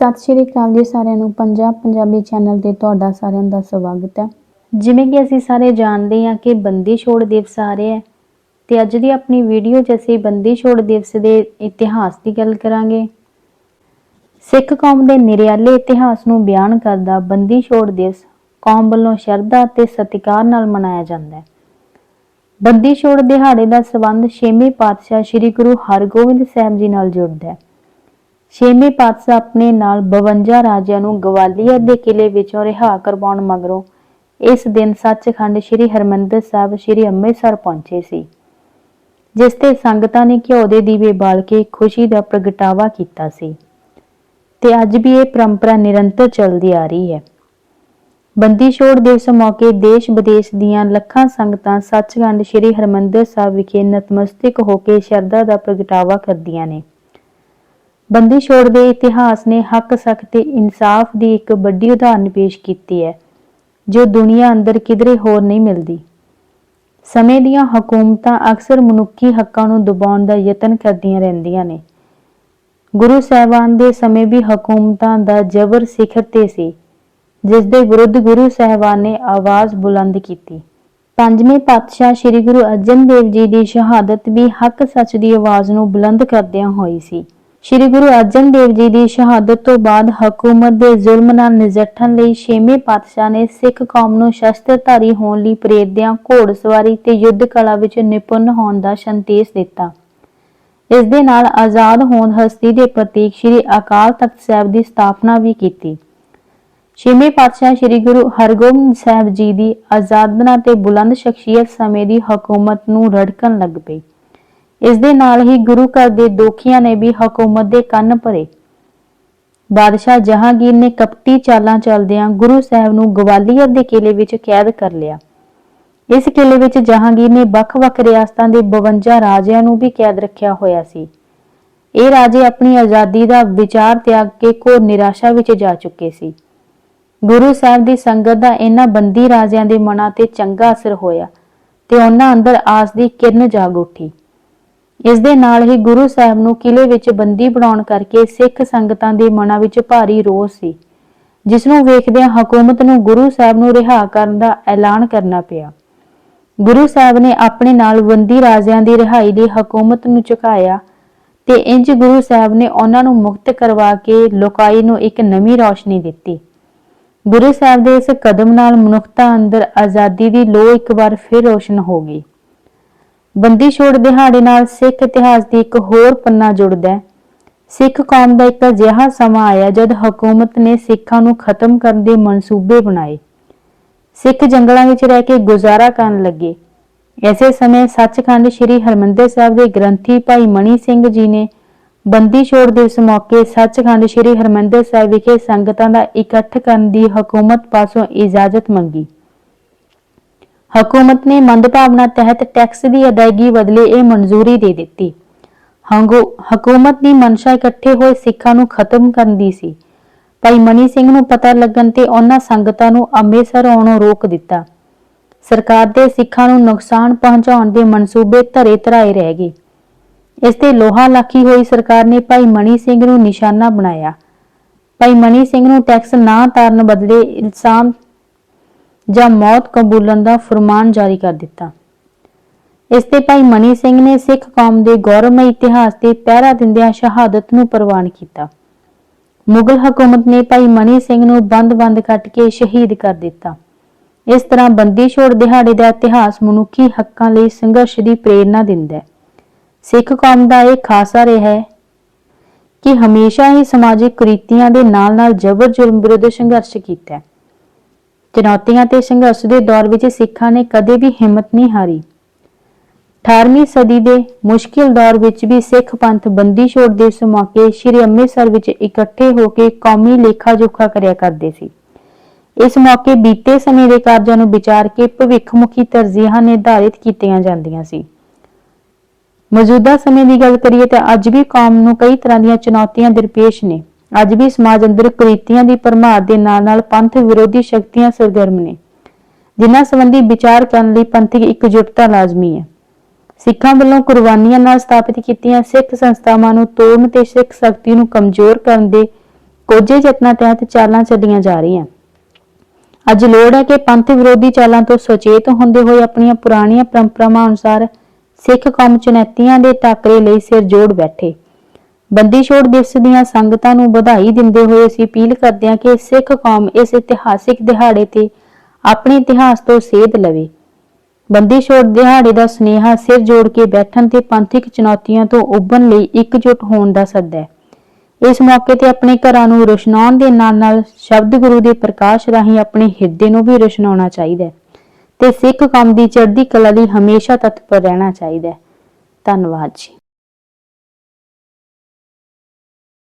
ਸਤਿ ਸ਼੍ਰੀ ਅਕਾਲ ਜੀ ਸਾਰਿਆਂ ਨੂੰ। ਪੰਜਾਬ ਪੰਜਾਬੀ ਚੈਨਲ ਤੇ ਤੁਹਾਡਾ ਸਾਰਿਆਂ ਦਾ ਸਵਾਗਤ ਹੈ। ਜਿਵੇਂ ਕਿ ਅਸੀਂ ਸਾਰੇ ਜਾਣਦੇ ਹਾਂ ਕਿ ਬੰਦੀ ਛੋੜ ਦਿਵਸ ਆ ਰਿਹਾ ਹੈ ਤੇ ਅੱਜ ਦੀ ਆਪਣੀ ਵੀਡੀਓ 'ਚ ਅਸੀਂ ਬੰਦੀ ਛੋੜ ਦਿਵਸ ਦੇ ਇਤਿਹਾਸ ਦੀ ਗੱਲ ਕਰਾਂਗੇ। ਸਿੱਖ ਕੌਮ ਦੇ ਨਿਰਿਆਲੇ ਇਤਿਹਾਸ ਨੂੰ ਬਿਆਨ ਕਰਦਾ ਬੰਦੀ ਛੋੜ ਦਿਵਸ ਕੌਮ ਵੱਲੋਂ ਸ਼ਰਧਾ ਤੇ ਸਤਿਕਾਰ ਨਾਲ ਮਨਾਇਆ ਜਾਂਦਾ ਹੈ। ਬੰਦੀ ਛੋੜ ਦਿਹਾੜੇ ਦਾ ਸਬੰਧ ਛੇਵੇਂ ਪਾਤਸ਼ਾਹ ਸ੍ਰੀ ਗੁਰੂ ਹਰਗੋਬਿੰਦ ਸਾਹਿਬ ਜੀ ਨਾਲ ਜੁੜਦਾ ਹੈ। ਛੇਵੇਂ ਪਾਤਸ਼ਾਹ ਆਪਣੇ ਨਾਲ 52 ਰਾਜਿਆਂ ਨੂੰ ਗਵਾਲੀਅਰ ਦੇ ਕਿਲੇ ਵਿੱਚੋਂ ਰਿਹਾ ਕਰਵਾਉਣ ਮਗਰੋਂ ਇਸ ਦਿਨ ਸੱਚਖੰਡ ਸ੍ਰੀ ਹਰਮੰਦਰ ਸਾਹਿਬ, ਸ੍ਰੀ ਅੰਮ੍ਰਿਤਸਰ ਪਹੁੰਚੇ ਸੀ, ਜਿਸ ਤੇ ਸੰਗਤਾਂ ਨੇ ਘਿਓ ਦੇ ਦੀਵੇ ਬਾਲ ਕੇ ਖੁਸ਼ੀ ਦਾ ਪ੍ਰਗਟਾਵਾ ਕੀਤਾ ਸੀ। ਤੇ ਅੱਜ ਵੀ ਇਹ ਪਰੰਪਰਾ ਨਿਰੰਤਰ ਚੱਲਦੀ ਆ ਰਹੀ ਹੈ। ਬੰਦੀ ਛੋੜ ਦਿਵਸ ਮੌਕੇ ਦੇਸ਼ ਵਿਦੇਸ਼ ਦੀਆਂ ਲੱਖਾਂ ਸੰਗਤਾਂ ਸੱਚਖੰਡ ਸ੍ਰੀ ਹਰਮੰਦਰ ਸਾਹਿਬ ਵਿਖੇ ਨਤਮਸਤਕ ਹੋ ਕੇ ਸ਼ਰਧਾ ਦਾ ਪ੍ਰਗਟਾਵਾ ਕਰਦੀਆਂ ਨੇ। ਬੰਦੀ ਛੋੜ ਦੇ ਇਤਿਹਾਸ ਨੇ ਹੱਕ ਸੱਚ ਤੇ ਇਨਸਾਫ ਦੀ ਇੱਕ ਵੱਡੀ ਉਦਾਹਰਨ ਪੇਸ਼ ਕੀਤੀ ਹੈ, ਜੋ ਦੁਨੀਆ ਅੰਦਰ ਕਿਧਰੇ ਹੋਰ ਨਹੀਂ ਮਿਲਦੀ। ਸਮੇਂ ਦੀਆਂ ਹਕੂਮਤਾਂ ਅਕਸਰ ਮਨੁੱਖੀ ਹੱਕਾਂ ਨੂੰ ਦਬਾਉਣ ਦਾ ਯਤਨ ਕਰਦੀਆਂ ਰਹਿੰਦੀਆਂ ਨੇ। ਗੁਰੂ ਸਾਹਿਬਾਨ ਦੇ ਸਮੇਂ ਵੀ ਹਕੂਮਤਾਂ ਦਾ ਜ਼ਬਰ ਸਿਖਰ ਤੇ ਸੀ, ਜਿਸ ਦੇ ਵਿਰੁੱਧ ਗੁਰੂ ਸਾਹਿਬਾਨ ਨੇ ਆਵਾਜ਼ ਬੁਲੰਦ ਕੀਤੀ। ਪੰਜਵੇਂ ਪਾਤਸ਼ਾਹ ਸ੍ਰੀ ਗੁਰੂ ਅਰਜਨ ਦੇਵ ਜੀ ਦੀ ਸ਼ਹਾਦਤ ਵੀ ਹੱਕ, ਸੱਚ ਦੀ ਆਵਾਜ਼ ਨੂੰ ਬੁਲੰਦ ਕਰਦਿਆਂ ਹੋਈ ਸੀ। ਸ੍ਰੀ ਗੁਰੂ ਅਰਜਨ ਦੇਵ ਜੀ ਦੀ ਸ਼ਹਾਦਤ ਤੋਂ ਬਾਅਦ ਹਕੂਮਤ ਦੇ ਜ਼ੁਲਮ ਨਾਲ ਨਜਿੱਠਣ ਲਈ ਛੇਵੇਂ ਪਾਤਸ਼ਾਹ ਨੇ ਸਿੱਖ ਕੌਮ ਨੂੰ ਸ਼ਸਤਰਧਾਰੀ ਹੋਣ ਲਈ ਪ੍ਰੇਰਦਿਆਂ ਘੋੜਸਵਾਰੀ ਤੇ ਯੁੱਧ ਕਲਾ ਵਿੱਚ ਨਿਪੁੰਨ ਹੋਣ ਦਾ ਸੰਦੇਸ਼ ਦਿੱਤਾ। ਇਸ ਦੇ ਨਾਲ ਆਜ਼ਾਦ ਹੋਂਦ ਹਸਤੀ ਦੇ ਪ੍ਰਤੀਕ ਸ੍ਰੀ ਅਕਾਲ ਤਖਤ ਸਾਹਿਬ ਦੀ ਸਥਾਪਨਾ ਵੀ ਕੀਤੀ। ਛੇਵੇਂ ਪਾਤਸ਼ਾਹ ਸ੍ਰੀ ਗੁਰੂ ਹਰਗੋਬਿੰਦ ਸਾਹਿਬ ਜੀ ਦੀ ਆਜ਼ਾਦਨਾ ਤੇ ਬੁਲੰਦ ਸ਼ਖਸੀਅਤ ਸਮੇਂ ਦੀ ਹਕੂਮਤ ਨੂੰ ਰੜਕਣ ਲੱਗ ਪਈ ਇਸ ਦੇ ਨਾਲ ਹੀ ਗੁਰੂ ਘਰ ਦੇ ਦੋਖੀਆਂ ਨੇ ਵੀ ਹਕੂਮਤ ਦੇ ਕੰਨ ਭਰੇ। ਬਾਦਸ਼ਾਹ ਜਹਾਂਗੀਰ ਨੇ ਕਪਟੀ ਚਾਲਾਂ ਚੱਲਦਿਆਂ ਗੁਰੂ ਸਾਹਿਬ ਨੂੰ ਗਵਾਲੀਅਰ ਦੇ ਕਿਲੇ ਵਿੱਚ ਕੈਦ ਕਰ ਲਿਆ। ਇਸ ਕਿਲੇ ਵਿੱਚ ਜਹਾਂਗੀਰ ਨੇ ਵੱਖ-ਵੱਖ ਰਿਆਸਤਾਂ ਦੇ 52 ਰਾਜਿਆਂ ਨੂੰ ਵੀ ਕੈਦ ਰੱਖਿਆ ਹੋਇਆ ਸੀ। ਇਹ ਰਾਜੇ ਆਪਣੀ ਆਜ਼ਾਦੀ ਦਾ ਵਿਚਾਰ ਤਿਆਗ ਕੇ ਘੋਰ ਨਿਰਾਸ਼ਾ ਵਿੱਚ ਜਾ ਚੁੱਕੇ ਸੀ। ਗੁਰੂ ਸਾਹਿਬ ਦੀ ਸੰਗਤ ਦਾ ਇਹਨਾਂ ਬੰਦੀ ਰਾਜਿਆਂ ਦੇ ਮਨਾਂ ਤੇ ਚੰਗਾ ਅਸਰ ਹੋਇਆ ਤੇ ਉਹਨਾਂ ਅੰਦਰ ਆਸ ਦੀ ਕਿਰਨ ਜਾਗ ਉੱਠੀ। ਇਸ ਦੇ ਨਾਲ ਹੀ ਗੁਰੂ ਸਾਹਿਬ ਨੂੰ ਕਿਲੇ ਵਿੱਚ ਬੰਦੀ ਬਣਾਉਣ ਕਰਕੇ ਸਿੱਖ ਸੰਗਤਾਂ ਦੇ ਮਨਾਂ ਵਿੱਚ ਭਾਰੀ ਰੋਸ ਸੀ ਜਿਸ ਨੂੰ ਵੇਖਦਿਆਂ ਹਕੂਮਤ ਨੂੰ ਗੁਰੂ ਸਾਹਿਬ ਨੂੰ ਰਿਹਾ ਕਰਨ ਦਾ ਐਲਾਨ ਕਰਨਾ ਪਿਆ। ਗੁਰੂ ਸਾਹਿਬ ਨੇ ਆਪਣੇ ਨਾਲ ਬੰਦੀ ਰਾਜਿਆਂ ਦੀ ਰਿਹਾਈ ਲਈ ਹਕੂਮਤ ਨੂੰ ਝੁਕਾਇਆ ਤੇ ਇੰਜ ਗੁਰੂ ਸਾਹਿਬ ਨੇ ਉਹਨਾਂ ਨੂੰ ਮੁਕਤ ਕਰਵਾ ਕੇ ਲੋਕਾਈ ਨੂੰ ਇੱਕ ਨਵੀਂ ਰੌਸ਼ਨੀ ਦਿੱਤੀ। ਗੁਰੂ ਸਾਹਿਬ ਦੇ ਇਸ ਕਦਮ ਨਾਲ ਮਨੁੱਖਤਾ ਅੰਦਰ ਆਜ਼ਾਦੀ ਦੀ ਲੋ ਇੱਕ ਵਾਰ ਫਿਰ ਰੋਸ਼ਨ ਹੋ ਗਈ। ਬੰਦੀ ਛੋੜ ਦਿਹਾੜੇ ਨਾਲ ਸਿੱਖ ਇਤਿਹਾਸ ਦੀ ਇੱਕ ਹੋਰ ਪੰਨਾ ਜੁੜਦਾ ਹੈ। ਸਿੱਖ ਕੌਮ ਦਾ ਇੱਕ ਅਜਿਹਾ ਸਮਾਂ ਆਇਆ ਜਦ ਹਕੂਮਤ ਨੇ ਸਿੱਖਾਂ ਨੂੰ ਖਤਮ ਕਰਨ ਦੇ ਮਨਸੂਬੇ ਬਣਾਏ। ਸਿੱਖ ਜੰਗਲਾਂ ਵਿੱਚ ਰਹਿ ਕੇ ਗੁਜ਼ਾਰਾ ਕਰਨ ਲੱਗੇ। ਐਸੇ ਸਮੇਂ ਸੱਚਖੰਡ ਸ੍ਰੀ ਹਰਮੰਦਰ ਸਾਹਿਬ ਦੇ ਗ੍ਰੰਥੀ ਭਾਈ ਮਣੀ ਸਿੰਘ ਜੀ ਨੇ ਬੰਦੀ ਛੋੜ ਦਿਵਸ ਮੌਕੇ ਸੱਚਖੰਡ ਸ੍ਰੀ ਹਰਮੰਦਰ ਸਾਹਿਬ ਵਿਖੇ ਸੰਗਤਾਂ ਦਾ ਇਕੱਠ ਕਰਨ ਦੀ ਹਕੂਮਤ ਪਾਸੋਂ ਇਜਾਜ਼ਤ ਮੰਗੀ। ਹਕੂਮਤ ਨੇ ਮੰਦਭਾਵਨਾ ਤਹਿਤ ਟੈਕਸ ਦੀ ਅਦਾਇਗੀ ਬਦਲੇ ਇਹ ਮਨਜ਼ੂਰੀ ਦੇ ਦਿੱਤੀ। ਹੰਗੋ, ਹਕੂਮਤ ਦੀ ਮਨਸ਼ਾ ਇਕੱਠੇ ਹੋਏ ਸਿੱਖਾਂ ਨੂੰ ਖਤਮ ਕਰਨ ਦੀ ਸੀ। ਭਾਈ ਮਨੀ ਸਿੰਘ ਨੂੰ ਪਤਾ ਲੱਗਣ ਤੇ ਉਹਨਾਂ ਸੰਗਤਾਂ ਨੂੰ ਅੰਮ੍ਰਿਤਸਰ ਆਉਣੋਂ ਰੋਕ ਦਿੱਤਾ। ਸਰਕਾਰ ਦੇ ਸਿੱਖਾਂ ਨੂੰ ਨੁਕਸਾਨ ਪਹੁੰਚਾਉਣ ਦੇ ਮਨਸੂਬੇ ਧਰੇ ਧਰਾਏ ਰਹਿ ਗਏ। ਇਸ ਤੇ ਲੋਹਾ ਲਾਖੀ ਹੋਈ ਸਰਕਾਰ ਨੇ ਭਾਈ ਮਨੀ ਸਿੰਘ ਨੂੰ ਨਿਸ਼ਾਨਾ ਬਣਾਇਆ। ਭਾਈ ਮਨੀ ਸਿੰਘ ਨੂੰ ਟੈਕਸ ਨਾ ਤਾਰਨ ਬਦਲੇ ਇਲਜ਼ਾਮ ਜਾਂ ਮੌਤ ਕਬੂਲਣ ਦਾ ਫਰਮਾਨ ਜਾਰੀ ਕਰ ਦਿੱਤਾ। ਇਸ ਤੇ ਭਾਈ ਮਨੀ ਸਿੰਘ ਨੇ ਸਿੱਖ ਕੌਮ ਦੇ ਗੌਰਵਮਈ ਇਤਿਹਾਸ ਤੇ ਪਹਿਰਾ ਦਿੰਦਿਆਂ ਸ਼ਹਾਦਤ ਨੂੰ ਪ੍ਰਵਾਨ ਕੀਤਾ। ਮੁਗਲ ਹਕੂਮਤ ਨੇ ਭਾਈ ਮਨੀ ਸਿੰਘ ਨੂੰ ਬੰਦ-ਬੰਦ ਕੱਟ ਕੇ ਸ਼ਹੀਦ ਕਰ ਦਿੱਤਾ। ਇਸ ਤਰ੍ਹਾਂ ਬੰਦੀ ਛੋੜ ਦਿਹਾੜੇ ਦਾ ਇਤਿਹਾਸ ਮਨੁੱਖੀ ਹੱਕਾਂ ਲਈ ਸੰਘਰਸ਼ ਦੀ ਪ੍ਰੇਰਣਾ ਦਿੰਦਾ ਹੈ। ਸਿੱਖ ਕੌਮ ਦਾ ਇਹ ਖਾਸਾ ਰਿਹਾ ਹੈ ਕਿ ਹਮੇਸ਼ਾ ਹੀ ਸਮਾਜਿਕ ਕੁਰੀਤੀਆਂ ਦੇ ਨਾਲ-ਨਾਲ ਜ਼ਬਰ ਜ਼ੁਲਮ ਵਿਰੁੱਧ ਸੰਘਰਸ਼ ਕੀਤਾ ਹੈ। ਚੁਣੌਤੀਆਂ ਤੇ ਸੰਘਰਸ਼ ਦੇ ਦੌਰ ਵਿੱਚ ਸਿੱਖਾਂ ਨੇ ਕਦੇ ਵੀ ਹਿੰਮਤ ਨਹੀਂ ਹਾਰੀ। 18ਵੀਂ ਸਦੀ ਦੇ ਮੁਸ਼ਕਿਲ ਦੌਰ ਵਿੱਚ ਵੀ ਸਿੱਖ ਪੰਥ ਬੰਦੀ ਛੋੜ ਦਿਵਸ ਮੌਕੇ ਸ੍ਰੀ ਅੰਮ੍ਰਿਤਸਰ ਵਿੱਚ ਇਕੱਠੇ ਹੋ ਕੇ ਕੌਮੀ ਲੇਖਾ ਜੋਖਾ ਕਰਿਆ ਕਰਦੇ ਸੀ। ਇਸ ਮੌਕੇ ਬੀਤੇ ਸਮੇਂ ਦੇ ਕਾਰਜਾਂ ਨੂੰ ਵਿਚਾਰ ਕੇ ਭਵਿੱਖਮੁਖੀ ਤਰਜੀਹਾਂ ਨਿਰਧਾਰਿਤ ਕੀਤੀਆਂ ਜਾਂਦੀਆਂ ਸੀ। ਮੌਜੂਦਾ ਸਮੇਂ ਦੀ ਗੱਲ ਕਰੀਏ ਤਾਂ ਅੱਜ ਵੀ ਕੌਮ ਨੂੰ ਕਈ ਤਰ੍ਹਾਂ ਦੀਆਂ ਚੁਣੌਤੀਆਂ ਦਰਪੇਸ਼ ਨੇ। ਅੱਜ ਵੀ ਸਮਾਜ ਅੰਦਰ ਕੁਰੀਤੀਆਂ ਦੀ ਭਰਮਾਰ ਦੇ ਨਾਲ-ਨਾਲ ਪੰਥ ਵਿਰੋਧੀ ਸ਼ਕਤੀਆਂ ਸਰਗਰਮ ਨੇ। ਜਿਨ੍ਹਾਂ ਸੰਬੰਧੀ ਵਿਚਾਰ ਕਰਨ ਲਈ ਪੰਥਕ ਇਕਜੁੱਟਤਾ ਲਾਜ਼ਮੀ ਹੈ। ਸਿੱਖਾਂ ਵੱਲੋਂ ਕੁਰਬਾਨੀਆਂ ਨਾਲ ਸਥਾਪਿਤ ਕੀਤੀਆਂ ਸਿੱਖ ਸੰਸਥਾਵਾਂ ਨੂੰ ਤੋੜਨ ਤੇ ਸਿੱਖ ਸ਼ਕਤੀ ਨੂੰ ਕਮਜ਼ੋਰ ਕਰਨ ਦੇ ਕੋਝੇ ਯਤਨਾਂ ਤਹਿਤ ਚਾਲਾਂ ਚੱਲੀਆਂ ਜਾ ਰਹੀਆਂ। ਅੱਜ ਲੋੜ ਹੈ ਕਿ ਪੰਥ ਵਿਰੋਧੀ ਚਾਲਾਂ ਤੋਂ ਸੁਚੇਤ ਹੁੰਦੇ ਹੋਏ ਆਪਣੀਆਂ ਪੁਰਾਣੀਆਂ ਪਰੰਪਰਾਵਾਂ ਅਨੁਸਾਰ ਸਿੱਖ ਕੌਮ ਚੁਣੌਤੀਆਂ ਦੇ ਟਾਕਰੇ ਲਈ ਸਿਰ ਜੋੜ ਬੈਠੇ। ਬੰਦੀ ਛੋੜ ਦਿਵਸ ਦੀਆਂ ਸੰਗਤਾਂ ਨੂੰ ਵਧਾਈ ਦਿੰਦੇ ਹੋਏ ਅਸੀਂ ਅਪੀਲ ਕਰਦੇ ਹਾਂ ਕਿ ਸਿੱਖ ਕੌਮ ਇਸ ਇਤਿਹਾਸਿਕ ਦਿਹਾੜੇ ਤੇ ਆਪਣੇ ਇਤਿਹਾਸ ਤੋਂ ਸੇਧ ਲਵੇ। ਬੰਦੀ ਛੋੜ ਦਿਹਾੜੇ ਦਾ ਸੁਨੇਹਾ ਸਿਰ ਜੋੜ ਕੇ ਬੈਠਣ ਤੇ ਪੰਥਿਕ ਚੁਣੌਤੀਆਂ ਤੋਂ ਉੱਭਣ ਲਈ ਇਕਜੁੱਟ ਹੋਣ ਦਾ ਸੱਦਾ ਹੈ। ਇਸ ਮੌਕੇ ਤੇ ਆਪਣੇ ਘਰਾਂ ਨੂੰ ਰੋਸ਼ਨਾਉਣ ਦੇ ਨਾਲ-ਨਾਲ ਸ਼ਬਦ ਗੁਰੂ ਦੇ ਪ੍ਰਕਾਸ਼ ਰਾਹੀਂ ਆਪਣੇ ਹਿਰਦੇ ਨੂੰ ਵੀ ਰੋਸ਼ਨਾਉਣਾ ਚਾਹੀਦਾ ਹੈ ਤੇ ਸਿੱਖ ਕੌਮ ਦੀ ਚੜ੍ਹਦੀ ਕਲਾ ਲਈ ਹਮੇਸ਼ਾ ਤਤਪਰ ਰਹਿਣਾ ਚਾਹੀਦਾ ਹੈ। ਧੰਨਵਾਦ ਜੀ।